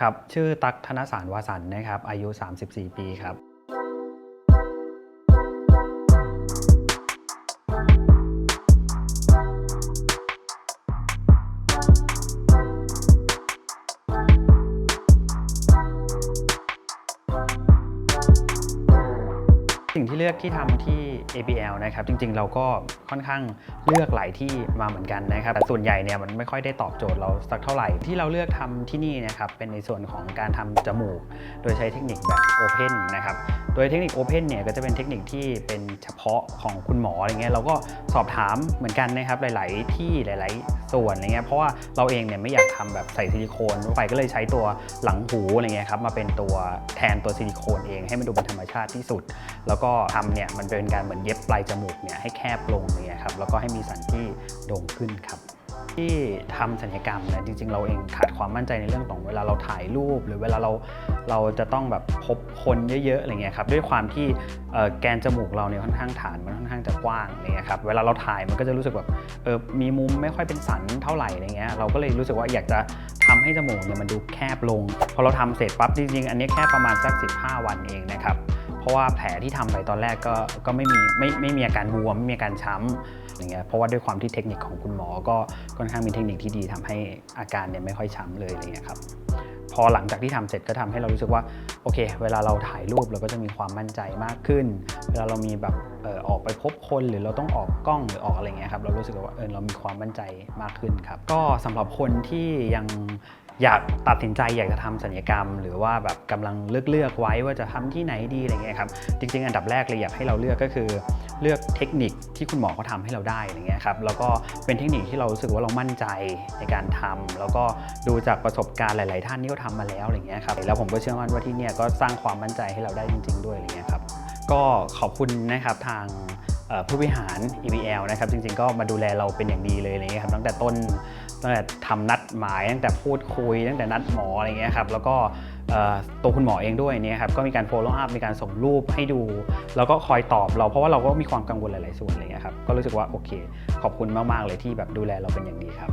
ครับ ชื่อตั๊กธนสารวาสันนะครับ อายุ 34 ปีครับ สิ่งที่เลือกที่ทำที่ ABL นะครับ จริงๆ เราก็ค่อนข้างเลือกหลายที่มาเหมือนกันนะครับ แต่ส่วนใหญ่เนี่ยมันไม่ค่อยได้ตอบโจทย์เราสักเท่าไหร่ ที่เราเลือกทำที่นี่นะครับ เป็นในส่วนของการทำจมูก โดยใช้เทคนิคแบบ Open นะครับ โดยเทคนิค Open เนี่ยก็จะเป็นเทคนิคที่เป็นเฉพาะของคุณหมออะไรเงี้ย เราก็สอบถามเหมือนกันนะครับ หลาย ๆ ที่หลาย ๆ ส่วนอะไรเงี้ย เพราะว่าเราเองเนี่ยไม่อยากทำแบบใส่ซิลิโคนเข้าไปก็เลยใช้ตัวหลังหูอะไรเงี้ยครับ มาเป็นตัวแทนตัวซิลิโคนเองให้มันดูเป็นธรรมชาติที่สุด แล้วก็ทำเนี่ยมันเป็นการเหมือนเย็บปลายจมูกเนี่ยให้แคบลงเนี่ยครับแล้วก็ให้มีสันที่โด่งขึ้นครับที่ทำศัลยกรรมเนี่ยจริง ๆ เราเองขาดความมั่นใจในเรื่องของเวลาเราถ่ายรูป หรือเวลาเราเราจะต้องแบบพบคนเยอะๆอะไรเงี้ยครับด้วยความที่แกนจมูกเราเนี่ยค่อนข้างฐานมันค่อนข้างจะกว้างอะไรเงี้ยครับเวลาเราถ่ายมันก็จะรู้สึกแบบเออมีมุมไม่ค่อยเป็นสันเท่าไหร่อะไรเงี้ยเราก็เลยรู้สึกว่าอยากจะทำให้จมูกเนี่ยมันดูแคบลง พอเราทำเสร็จปั๊บจริงๆอันนี้แค่ประมาณสัก 15 วันเองนะครับ เพราะว่าแผลที่ทำไปตอนแรกก็ก็ไม่มีไม่ไม่มีอาการบวมไม่มีอาการช้ำอย่างเงี้ยเพราะว่าด้วยความที่เทคนิคของคุณหมอก็ค่อนข้างมีเทคนิคที่ดีทำให้อาการเนี่ยไม่ค่อยช้ำเลยอะไรเงี้ยครับ อหลังจากที่ทำเสร็จก็ทำให้เรารู้สึกว่าโอเค เวลาเราถ่ายรูปเราก็จะมีความมั่นใจมากขึ้น เวลาเรามีแบบเอ่อออกไปพบคนหรือเราต้องออกกล้องหรือออกอะไรเงี้ยครับเรารู้สึกว่าเออเรามีความมั่นใจมากขึ้นครับ ก็สำหรับคนที่ยังอยากตัดสินใจอยากจะทำศัลยกรรม หรือว่าแบบกำลังเลือกเลือกไว้ว่าจะทำที่ไหนดีอะไรเงี้ยครับจริง ๆ อันดับแรกเลยอยากให้เราเลือกก็คือ เลือกเทคนิคที่คุณหมอเขาทำให้เราได้อะไรเงี้ยครับแล้วก็เป็นเทคนิคที่เรารู้สึกว่าเรามั่นใจในการทำแล้วก็ดูจากประสบการณ์หลาย ๆ ท่านที่เขาทำมาแล้วอะไรเงี้ยครับแล้วผมก็เชื่อมั่นว่าที่เนี่ยก็สร้างความมั่นใจให้เราได้จริง ๆ ด้วยอะไรเงี้ยครับก็ขอบคุณนะครับทาง ผู้บริหาร EBL นะครับจริงๆก็มาดูแลเราเป็นอย่างดีเลยอะไรเงี้ยครับตั้งแต่ต้นตั้งแต่ทำนัดหมายตั้งแต่พูดคุย ตั้งแต่นัดหมออะไรเงี้ยครับแล้วก็ตัวคุณหมอเองด้วยเนี่ยครับก็มีการ follow up มีการส่งรูปให้ดู แล้วก็คอยตอบเราเพราะว่าเราก็มีความกังวลหลายๆส่วนอะไรเงี้ยครับก็รู้สึกว่าโอเค ขอบคุณมากๆเลยที่แบบดูแลเราเป็นอย่างดีครับ